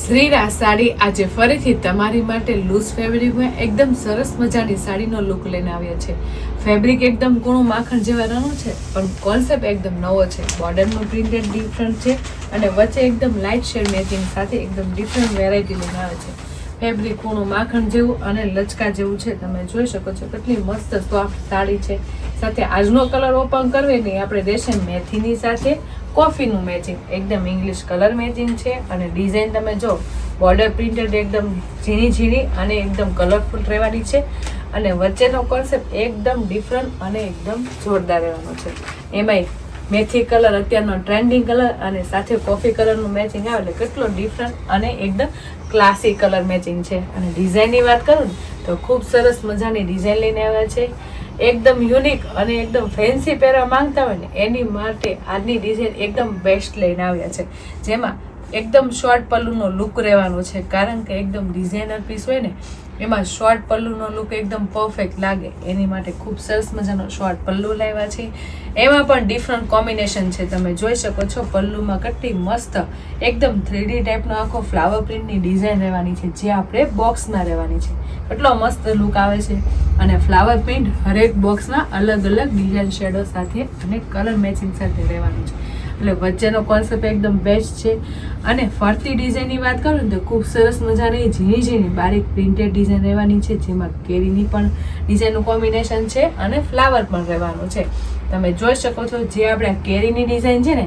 શ્રીરા સાડી આજે ફરીથી તમારી માટે લૂઝ ફેબ્રિકમાં એકદમ સરસ મજાની સાડીનો લુક લઈને આવ્યા છે. ફેબ્રિક એકદમ કૂણું માખણ જેવા રંગનું છે, પણ કોન્સેપ્ટ એકદમ નવો છે. બોર્ડરનું પ્રિન્ટેડ ડિફરન્ટ છે અને વચ્ચે એકદમ લાઇટ શેડ મેચિંગ સાથે એકદમ ડિફરન્ટ વેરાયટી લઈને આવે છે. ફેબ્રિક કૂણું માખણ જેવું અને લચકા જેવું છે. તમે જોઈ શકો છો કેટલી મસ્ત સોફ્ટ સાડી છે. સાથે આજનો કલર ઓપન કરવી નહીં આપણે રેશમ મેથીની સાથે કોફીનું મેચિંગ એકદમ ઇંગ્લિશ કલર મેચિંગ છે અને ડિઝાઇન તમે જો બોર્ડર પ્રિન્ટેડ એકદમ ઝીણી ઝીણી અને એકદમ કલરફુલ રહેવાની છે અને વચ્ચેનો કોન્સેપ્ટ એકદમ ડિફરન્ટ અને એકદમ જોરદાર રહેવાનો છે. એમાંય મેથી કલર અત્યારનો ટ્રેન્ડિંગ કલર અને સાથે કોફી કલરનું મેચિંગ આવે એટલે કેટલો ડિફરન્ટ અને એકદમ ક્લાસી કલર મેચિંગ છે. અને ડિઝાઇનની વાત કરું ને, તો ખૂબ સરસ મજાની ડિઝાઇન લઈને આવ્યા છે. એકદમ યુનિક અને એકદમ ફેન્સી પહેરવા માંગતા હોય ને, એની માટે આજની ડિઝાઇન એકદમ બેસ્ટ લઈને આવ્યા છે. જેમાં એકદમ શોર્ટ પલ્લુનો લુક રહેવાનો છે. કારણ કે એકદમ ડિઝાઇનર પીસ હોય ને એમાં શોર્ટ પલ્લુનો લુક એકદમ પરફેક્ટ લાગે. એની માટે ખૂબ સરસ મજાનો શોર્ટ પલ્લુ લાવ્યા છે. એમાં પણ ડિફરન્ટ કોમ્બિનેશન છે. તમે જોઈ શકો છો પલ્લુમાં કેટલી મસ્ત, એકદમ થ્રીડી ટાઈપનો આખો ફ્લાવર પ્રિન્ટની ડિઝાઇન રહેવાની છે, જે આપણે બોક્સમાં રહેવાની છે. કેટલો મસ્ત લુક આવે છે. અને ફ્લાવર પ્રિન્ટ હરેક બોક્સના અલગ અલગ ડિઝાઇન શેડો સાથે અને કલર મેચિંગ સાથે રહેવાનું છે. એટલે વચ્ચેનો કોન્સેપ્ટ એકદમ બેસ્ટ છે. અને ફરતી ડિઝાઇનની વાત કરું ને તો ખૂબ સરસ મજાની ઝીણી ઝીણી બારીક પ્રિન્ટેડ ડિઝાઇન રહેવાની છે, જેમાં કેરીની પણ ડિઝાઇનનું કોમ્બિનેશન છે અને ફ્લાવર પણ રહેવાનું છે. તમે જોઈ શકો છો જે આપણે કેરીની ડિઝાઇન છે ને,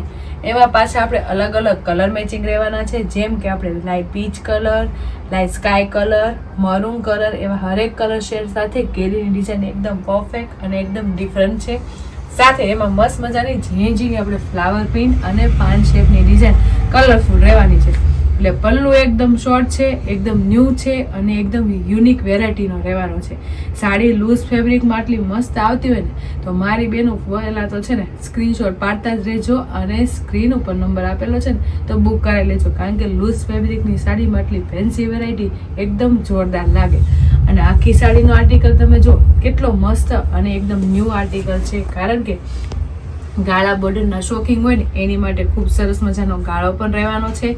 એમાં પાછા આપણે અલગ અલગ કલર મેચિંગ રહેવાના છે. જેમ કે આપણે light peach colour light sky colour maroon colour એવા હરેક કલર શેડ સાથે કેરીની ડિઝાઇન એકદમ પરફેક્ટ અને એકદમ ડિફરન્ટ છે. સાથે એમાં મસ્ત મજાની ઝીણી આપણે ફ્લાવર પ્રિન્ટ અને પાન શેપની ડિઝાઇન કલરફુલ રહેવાની છે. એટલે પલ્લુ એકદમ શોર્ટ છે, એકદમ ન્યૂ છે અને એકદમ યુનિક વેરાયટીનો રહેવાનો છે. સાડી લૂઝ ફેબ્રિકમાં આટલી મસ્ત આવતી હોય ને, તો મારી બેનો પહેલાં તો છે ને સ્ક્રીનશોટ પાડતા જ રહેજો અને સ્ક્રીન ઉપર નંબર આપેલો છે ને, તો બુક કરાવી લેજો. કારણ કે લૂઝ ફેબ્રિકની સાડીમાં આટલી ફેન્સી વેરાયટી એકદમ જોરદાર લાગે. અને આખી સાડીનો આર્ટિકલ તમે જો, કેટલો મસ્ત અને એકદમ ન્યૂ આર્ટિકલ છે. કારણ કે ગાળા બર્ડનના શોખિંગ હોય ને, એની માટે ખૂબ સરસ મજાનો ગાળો પણ રહેવાનો છે.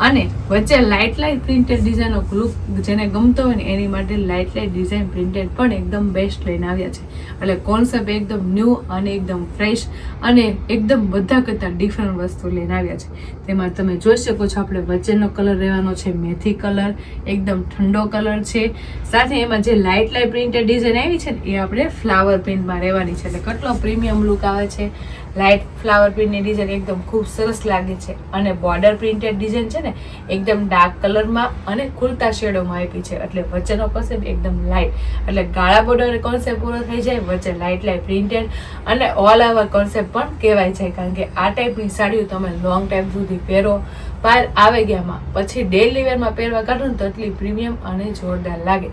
અને વચ્ચે લાઇટ લાઇટ પ્રિન્ટેડ ડિઝાઇનનો લુક જેને ગમતો હોય ને, એની માટે લાઇટ લાઇટ ડિઝાઇન પ્રિન્ટેડ પણ એકદમ બેસ્ટ લઈને આવ્યા છે. એટલે કોન્સેપ્ટ એકદમ ન્યૂ અને એકદમ ફ્રેશ અને એકદમ બધા કરતાં ડિફરન્ટ વસ્તુ લઈને આવ્યા છે. તેમાં તમે જોઈ શકો છો આપણે વચ્ચેનો કલર રહેવાનો છે મેથી કલર એકદમ ઠંડો કલર છે. સાથે એમાં જે લાઇટ લાઇટ પ્રિન્ટેડ ડિઝાઇન આવી છે ને, એ આપણે ફ્લાવર પ્રિન્ટમાં રહેવાની છે. એટલે કેટલો પ્રીમિયમ લુક આવે છે. લાઇટ ફ્લાવર પ્રિન્ટની ડિઝાઇન એકદમ ખૂબ સરસ લાગે છે અને બોર્ડર પ્રિન્ટેડ ડિઝાઇન છે ને એકદમ ડાર્ક કલરમાં અને ખુલતા શેડોમાં આપી છે. એટલે વચ્ચેનો કોન્સેપ્ટ એકદમ લાઇટ એટલે ગાળા બોર્ડર કોન્સેપ્ટ પૂરો થઈ જાય, વચ્ચે લાઇટ લાઇટ પ્રિન્ટેડ અને ઓલ ઓવર કોન્સેપ્ટ પણ કહેવાય છે. કારણ કે આ ટાઈપની સાડીઓ તમે લોંગ ટાઈમ સુધી પહેરો બહાર આવે ગયામાં, પછી ડેલી વેરમાં પહેરવા કાઢો ને તો એટલી પ્રીમિયમ અને જોરદાર લાગે.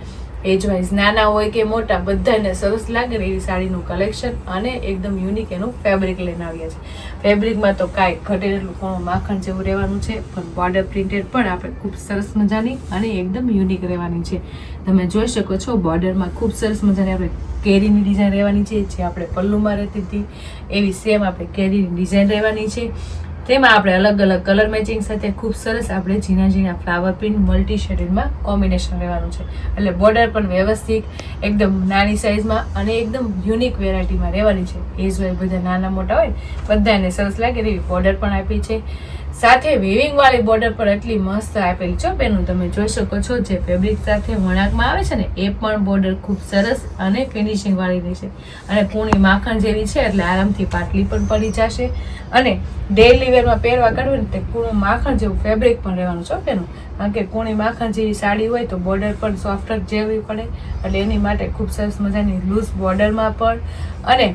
એજ વાઇઝ નાના હોય કે મોટા, બધાને સરસ લાગે ને એવી સાડીનું કલેક્શન અને એકદમ યુનિક એનું ફેબ્રિક લઈને આવ્યા છે. ફેબ્રિકમાં તો કાંઈ ઘટેલું કોણ માખણ જેવું રહેવાનું છે, પણ બોર્ડર પ્રિન્ટેડ પણ આપણે ખૂબ સરસ મજાની અને એકદમ યુનિક રહેવાની છે. તમે જોઈ શકો છો બોર્ડરમાં ખૂબ સરસ મજાની આપણે કેરીની ડિઝાઇન રહેવાની છે, જે આપણે પલ્લુમાં રહેતી હતી, એવી સેમ આપણે કેરીની ડિઝાઇન રહેવાની છે. તેમાં આપણે અલગ અલગ કલર મેચિંગ સાથે ખૂબ સરસ આપણે ઝીણા ઝીણા ફ્લાવર પ્રિન્ટ મલ્ટી શેડેડમાં કોમ્બિનેશન રહેવાનું છે. એટલે બોર્ડર પણ વ્યવસ્થિત, એકદમ નાની સાઇઝમાં અને એકદમ યુનિક વેરાયટીમાં રહેવાની છે. એજ વાય બધા નાના મોટા હોય ને બધાને સરસ લાગે એવી બોર્ડર પણ આપી છે. સાથે વેવિંગવાળી બોર્ડર પર એટલી મસ્ત આપેલી છે બેનું તમે જોઈ શકો છો જે ફેબ્રિક સાથે વણાકમાં આવે છે ને, એ પણ બોર્ડર ખૂબ સરસ અને ફિનિશિંગવાળી રહી અને પૂણી માખણ જેવી છે, એટલે આરામથી પાટલી પણ પડી જશે. અને ડેલી વેરમાં પહેરવા કાઢવું ને તે કૂણું માખણ જેવું ફેબ્રિક પણ રહેવાનું છે બેનું કારણ કે કૂણી માખણ જેવી સાડી હોય તો બોર્ડર પણ સોફ્ટ જેવી પડે. એટલે એની માટે ખૂબ સરસ મજાની લૂઝ બોર્ડરમાં પણ. અને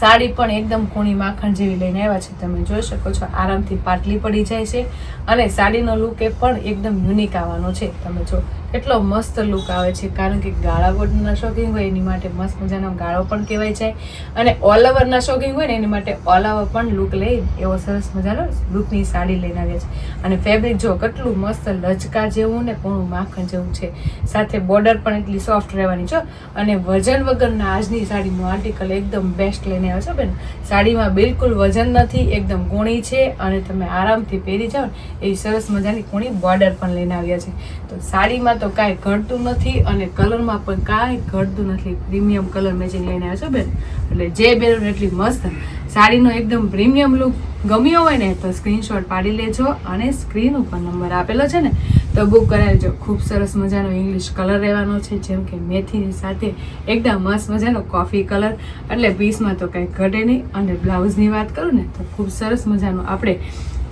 સાડી પણ એકદમ કૂણી માખણ જેવી લઈને આવ્યા છે. તમે જોઈ શકો છો, આરામથી પાટલી પડી જાય છે અને સાડીનો લુક એ પણ એકદમ યુનિક આવવાનો છે. તમે જો, કેટલો મસ્ત લુક આવે છે. કારણ કે ગાળા બોર્ડના શોખીન હોય એની માટે મસ્ત મજાનો ગાળો પણ કહેવાય છે. અને ઓલ ઓવરના શોખીન હોય ને એની માટે ઓલ ઓવર પણ લુક લઈ એવો સરસ મજાનો લુકની સાડી લઈને આવ્યા છે. અને ફેબ્રિક જો કેટલું મસ્ત લચકા જેવું ને પૂણું માખણ જેવું છે. સાથે બોર્ડર પણ એટલી સોફ્ટ રહેવાની છો. અને વજન વગરના આજની સાડીનું આર્ટિકલ એકદમ બેસ્ટ લઈને આવ્યો છો બેન. સાડીમાં બિલકુલ વજન નથી, એકદમ કૂણી છે અને તમે આરામથી પહેરી જાઓ એવી સરસ મજાની કૂણી બોર્ડર પણ લઈને આવ્યા છે. તો સાડીમાં તો કાંઈ ઘટતું નથી અને કલરમાં પણ કાંઈ ઘટતું નથી. પ્રીમિયમ કલર મેચિંગ લઈને આવ્યો છો બેન. એટલે જે બેન એટલી મસ્ત. સાડીનો એકદમ પ્રીમિયમ લુક ગમ્યો હોય ને, તો સ્ક્રીનશોટ પાડી લેજો અને સ્ક્રીન ઉપર નંબર આપેલો છે ને તો બુક કરાવજો ખૂબ સરસ મજાનો ઇંગ્લિશ કલર રહેવાનો છે, જેમ કે મેથીની સાથે એકદમ મસ્ત મજાનો કોફી કલર એટલે પીસમાં તો કંઈ ઘટે નહીં. અને બ્લાઉઝની વાત કરું ને, તો ખૂબ સરસ મજાનું આપણે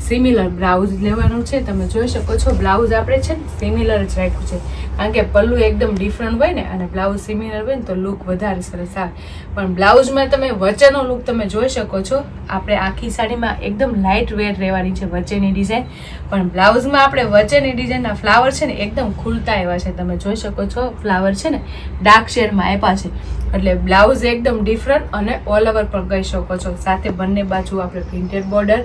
સિમિલર બ્લાઉઝ લેવાનું છે, તમે જોઈ શકો છો બ્લાઉઝ આપણે છે ને સિમિલર જ રાખ્યું છે. કારણ કે પલ્લું એકદમ ડિફરન્ટ હોય ને, અને બ્લાઉઝ સિમિલર હોય ને, તો લુક વધારે સરસ આવે. પણ બ્લાઉઝમાં તમે વચ્ચેનો લુક તમે જોઈ શકો છો, આપણે આખી સાડીમાં એકદમ લાઇટ વેટ રહેવાની છે વચ્ચેની ડિઝાઇન પણ બ્લાઉઝમાં આપણે વચ્ચેની ડિઝાઇનના ફ્લાવર છે ને, એકદમ ખુલતા એવા છે. તમે જોઈ શકો છો ફ્લાવર છે ને ડાર્ક શેડમાં આપ્યા છે. એટલે બ્લાઉઝ એકદમ ડિફરન્ટ અને ઓલ ઓવર પણ કહી શકો છો. સાથે બંને બાજુ આપણે પ્રિન્ટેડ બોર્ડર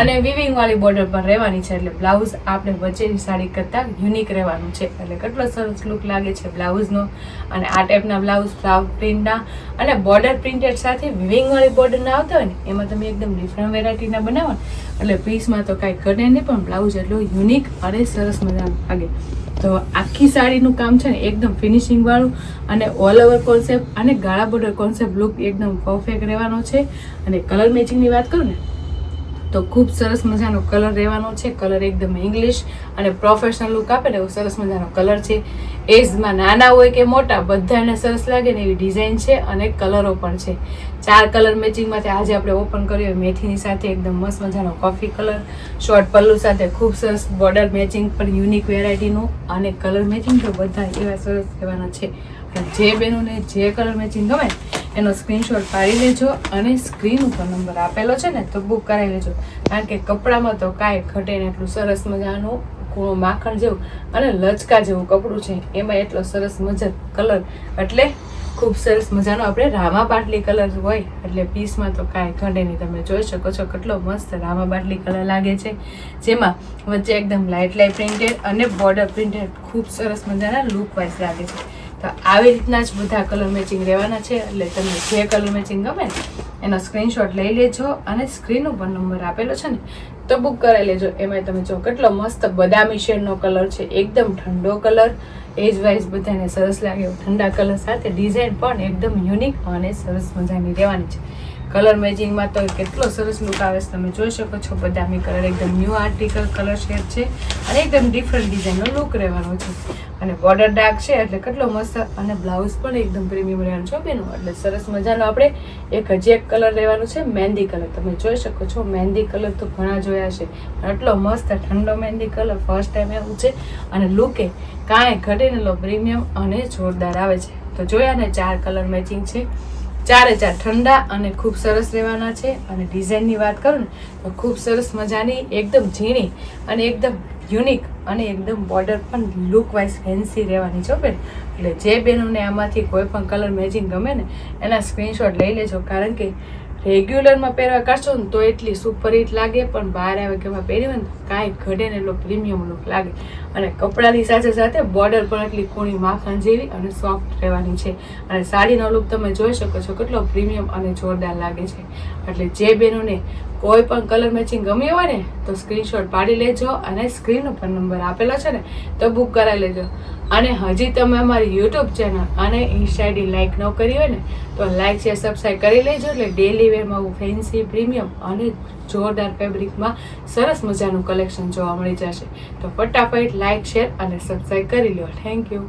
અને વિવિંગ વાળી બોર્ડર પણ રહેવાની છે. એટલે બ્લાઉઝ આપણે વચ્ચેની સાડી કરતાં યુનિક રહેવાનું છે. એટલે કેટલો સરસ લુક લાગે છે બ્લાઉઝનો. અને આ ટાઈપના બ્લાઉઝ ફ્લાવર પ્રિન્ટના અને બોર્ડર પ્રિન્ટેડ સાથે વિવિંગ વાળી બોર્ડરના આવતા હોય ને, એમાં તમે એકદમ ડિફરન્ટ વેરાયટીના બનાવો એટલે પીસમાં તો કાંઈ ઘટે નહીં, પણ બ્લાઉઝ એટલું યુનિક અને સરસ મજાનું લાગે. તો આખી સાડીનું કામ છે ને એકદમ ફિનિશિંગ વાળું અને ઓલ ઓવર કોન્સેપ્ટ અને ગાળા બોર્ડર કોન્સેપ્ટ લુક એકદમ પરફેક્ટ રહેવાનો છે. અને કલર મેચિંગની વાત કરું ને તો ખૂબ સરસ મજાનો કલર રહેવાનો છે. કલર એકદમ ઇંગ્લિશ અને પ્રોફેશનલ લુક આપે ને એવો સરસ મજાનો કલર છે. એજમાં નાના હોય કે મોટા, બધાને સરસ લાગે ને એવી ડિઝાઇન છે અને કલરો પણ છે. ચાર કલર મેચિંગમાંથી આજે આપણે ઓપન કર્યો મેથીની સાથે એકદમ મસ્ત મજાનો કોફી કલર શોર્ટ પલ્લુ સાથે ખૂબ સરસ બોર્ડર મેચિંગ પણ યુનિક વેરાયટીનું અને કલર મેચિંગ તો બધા એવા સરસ રહેવાના છે. જે બહેનોને જે કલર મેચિંગ ગમે એનો સ્ક્રીનશોટ પાડી લેજો અને સ્ક્રીન ઉપર નંબર આપેલો છે ને તો બુક કરાવી લેજો. કારણ કે કપડામાં તો કાંઈ ઘટે ને એટલું સરસ મજાનું કૂણું માખણ જેવું અને લચકા જેવું કપડું છે. એમાં એટલો સરસ મજા કલર એટલે ખૂબ સરસ મજાનો આપણે રામા બાટલી કલર હોય એટલે પીસમાં તો કાંઈ ઘટે નહીં. તમે જોઈ શકો છો કેટલો મસ્ત રામા બાટલી કલર લાગે છે. જેમાં વચ્ચે એકદમ લાઇટ લાઇટ પ્રિન્ટેડ અને બોર્ડર પ્રિન્ટેડ ખૂબ સરસ મજાના લુક વાઇઝ લાગે છે. તો આવી રીતના જ બધા કલર મેચિંગ રહેવાના છે. એટલે તમને જે કલર મેચિંગ ગમે ને એનો સ્ક્રીનશોટ લઈ લેજો અને સ્ક્રીન ઉપર નંબર આપેલો છે ને, તો બુક કરાવી લેજો. એમાં તમે જો કેટલો મસ્ત બદામી શેડનો કલર છે, એકદમ ઠંડો કલર એજ વાઇઝ બધાને સરસ લાગે ઠંડા કલર સાથે. ડિઝાઇન પણ એકદમ યુનિક અને સરસ મજાની રહેવાની છે. કલર મેચિંગમાં તો કેટલો સરસ લુક આવે છે તમે જોઈ શકો છો. બદામી કલર એકદમ ન્યૂ આર્ટિકલ કલર શેડ છે અને એકદમ ડિફરન્ટ ડિઝાઇનનો લુક રહેવાનો છે. અને બોર્ડર ડાર્ક છે એટલે કેટલો મસ્ત અને બ્લાઉઝ પણ એકદમ પ્રીમિયમ રહેવાનું છે બેનું. એટલે સરસ મજાનો આપણે એક હજી એક કલર રહેવાનો છે, મહેંદી કલર તમે જોઈ શકો છો મહેંદી કલર તો ઘણા જોયા છે. એટલો મસ્ત ઠંડો મહેંદી કલર ફર્સ્ટ ટાઈમ એવું છે અને લુકે કાંઈ ઘટીને લો પ્રીમિયમ અને જોરદાર આવે છે. તો જોયા ને ચાર કલર મેચિંગ છે. ચારે ચાર ઠંડા અને ખૂબ સરસ રહેવાના છે. અને ડિઝાઇનની વાત કરું ને, તો ખૂબ સરસ મજાની, એકદમ ઝીણી અને એકદમ યુનિક અને એકદમ બોર્ડર પણ લુક વાઇઝ ફેન્સી રહેવાની છે બેન. એટલે જે બહેનોને આમાંથી કોઈ પણ કલર મેચિંગ ગમે ને, એના સ્ક્રીનશોટ લઈ લેજો. કારણ કે રેગ્યુલરમાં પહેરવા કરશો ને તો એટલી સુપર હિટ લાગે, પણ બહાર આવે કે એમાં પહેરી હોય ને કાંઈ ઘડે ને એટલો પ્રીમિયમ લુક લાગે. અને કપડાની સાથે સાથે બોર્ડર પણ એટલી કૂણી માખણ જેવી અને સોફ્ટ રહેવાની છે. અને સાડીનો લુક તમે જોઈ શકો છો કેટલો પ્રીમિયમ અને જોરદાર લાગે છે. એટલે જે બહેનોને કોઈ પણ કલર મેચિંગ ગમ્યું હોય ને, તો સ્ક્રીનશોટ પાડી લેજો અને સ્ક્રીન ઉપર નંબર આપેલો છે ને, તો બુક કરાવી લેજો. અને હજી તમે અમારી યુટ્યુબ ચેનલ અને ઇન્સ્ટા લાઇક ન કરી હોય ને, તો લાઇક શેર સબસ્ક્રાઈબ કરી લેજો. એટલે ડેલી વેરમાં હું ફેન્સી પ્રીમિયમ અને જોરદાર ફેબ્રિકમાં સરસ મજાનું કલેક્શન જોવા મળી જશે. તો ફટાફટ લાઇક શેર અને સબસ્ક્રાઈબ કરી લો. Thank you